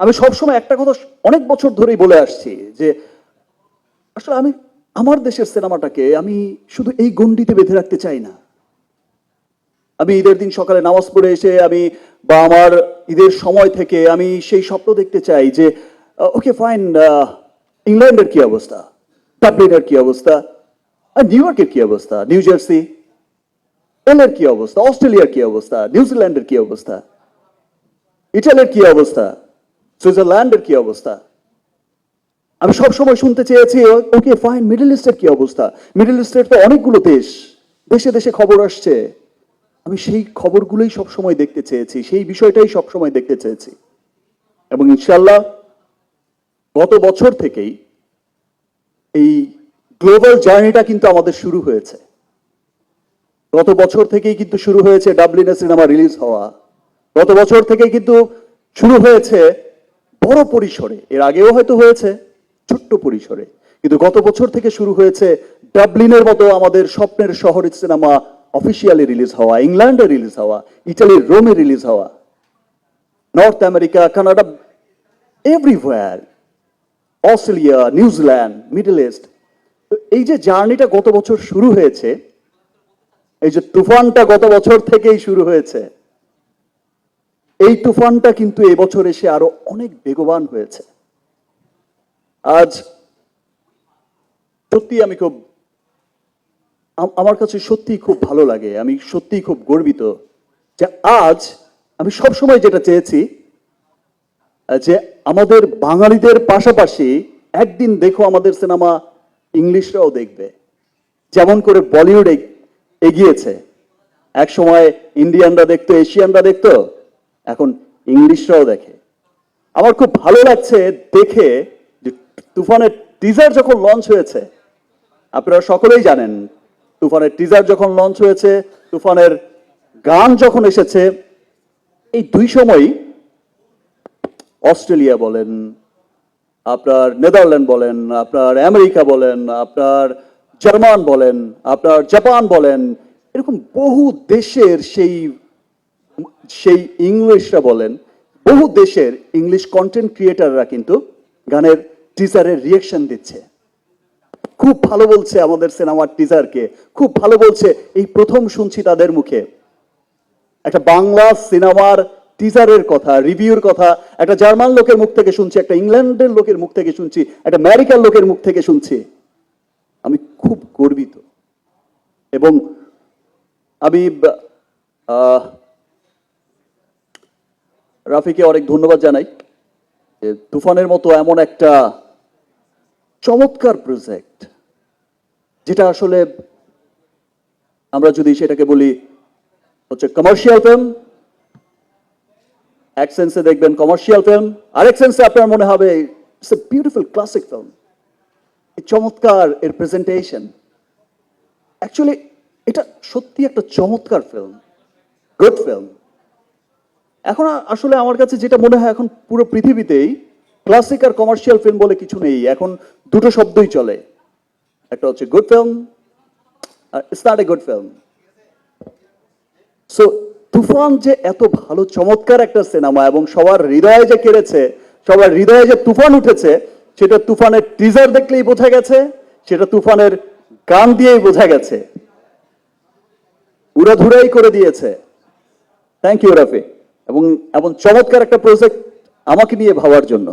আমি সবসময় একটা কথা অনেক বছর ধরেই বলে আসছি যে, আসলে আমি, আমার দেশের সিনেমাটাকে আমি শুধু এই গণ্ডিতে বেঁধে রাখতে চাই না। আমি ঈদের দিন সকালে নামাজ পড়ে এসে আমি বা আমার ঈদের সময় থেকে আমি সেই স্বপ্ন দেখতে চাই যে ওকে ফাইন ইংল্যান্ডের কি অবস্থা? ডাবলিনের কি অবস্থা? আর নিউ ইয়র্কের কি অবস্থা? New Jersey? এলের কি অবস্থা? অস্ট্রেলিয়ার কি অবস্থা? নিউজিল্যান্ডের কি অবস্থা? ইটালির কি অবস্থা? সুইজারল্যান্ডের কি অবস্থা? আমি সব সময় শুনতে চেয়েছি, ওকে ফাইন মিডল ইস্টের কি অবস্থা? মিডল ইস্টের তো অনেকগুলো দেশ, দেশে দেশে খবর আসছে। আমি সেই খবরগুলোই সব সময় দেখতে চেয়েছি, সেই বিষয়টাই সব সময় দেখতে চেয়েছি। এবং ইনশাল্লাহ গত বছর থেকেই এই গ্লোবাল জার্নিটা কিন্তু আমাদের শুরু হয়েছে। গত বছর থেকেই কিন্তু শুরু হয়েছে ডাবলিনে সিনেমা রিলিজ হওয়া। গত বছর থেকেই কিন্তু শুরু হয়েছে বড় পরিসরে, এর আগেও হয়তো হয়েছে, ছোট্ট পরিসরে। কিন্তু গত বছর থেকে শুরু হয়েছে ডাবলিনের মতো আমাদের স্বপ্নের শহরের সিনেমা অফিসিয়ালি রিলিজ হওয়া, ইংল্যান্ডে রিলিজ হওয়া, ইটালির রোমে রিলিজ হওয়া, North America, Canada everywhere Australia, New Zealand, Middle East. এই যে জার্নিটা গত বছর শুরু হয়েছে, এই যে তুফানটা গত বছর থেকেই শুরু হয়েছে এই তুফানটা কিন্তু এবছর এসে আরও অনেক বেগবান হয়েছে। আজ সত্যি আমি খুব আমার কাছে সত্যি খুব ভালো লাগে, আমি সত্যি খুব গর্বিত যে আজ আমি সব সময় যেটা চেয়েছি, যে আমাদের বাঙালিদের পাশাপাশি একদিন দেখো আমাদের সিনেমা ইংলিশরাও দেখবে। যেমন করে বলিউড এগ- এগিয়েছে। এক সময় ইন্ডিয়ানরা দেখতো, এশিয়ানরা দেখতো এখন ইংলিশরাও দেখে। আমার খুব ভালো লাগছে দেখে যে তুফানের টিজার যখন লঞ্চ হয়েছে, আপনারা সকলেই জানেন, তুফানের টিজার যখন লঞ্চ হয়েছে, তুফানের গান যখন এসেছে, এই দুই সময়ই অস্ট্রেলিয়া বলেন, আপনার নেদারল্যান্ড বলেন, আপনার আমেরিকা বলেন, আপনার জার্মান বলেন, আপনার জাপান বলেন, এরকম বহু দেশের সেই সেই ইংলিশরা বলেন, বহু দেশের ইংলিশ কন্টেন্ট ক্রিয়েটাররা কিন্তু গানের টিজারের রিয়েকশন দিচ্ছে। খুব ভালো বলছে আমাদের সিনেমার টিজারকে খুব ভালো বলছে। এই প্রথম শুনছি তাদের মুখে। একটা বাংলা সিনেমার টিজারের কথা রিভিউর কথা, একটা জার্মান লোকের মুখ থেকে শুনছি, একটা ইংল্যান্ডের লোকের মুখ থেকে শুনছি, একটা আমেরিকার লোকের মুখ থেকে শুনছি। আমি খুব গর্বিত। এবং আমি রাফিকে অনেক ধন্যবাদ জানাই। তুফানের মতো এমন একটা চমৎকার প্রজেক্ট যেটা আসলে আমরা যদি সেটাকে বলি হচ্ছে কমার্শিয়াল ফিল্ম এক সেন্সে দেখবেন কমার্শিয়াল ফিল্ম আরেক সেন্সে আপনার মনে হবে it's a beautiful classic film চমৎকার এর প্রেজেন্টেশন অ্যাকচুয়ালি এটা সত্যি একটা চমৎকার ফিল্ম গুড ফিল্ম এখন আসলে আমার কাছে যেটা মনে হয় এখন পুরো পৃথিবীতেই ক্লাসিক আর কমার্শিয়াল ফিল্ম বলে কিছু নেই। এখন দুটো শব্দই চলে। একটা হচ্ছে good film R it's not a good film so Toofan যে এত ভালো, চমৎকার একটা সিনেমা এবং সবার হৃদয়ে যে কেড়েছে, সবার হৃদয়ে যে তুফান উঠেছে, সেটা তুফানের টিজার দেখলেই বোঝা গেছে, সেটা তুফানের গান দিয়েই বোঝা গেছে। উড়াধুরাই করে দিয়েছে। Thank you Rafi. এবং এমন চমৎকার একটা প্রজেক্ট আমাকে নিয়ে ভাবার জন্য।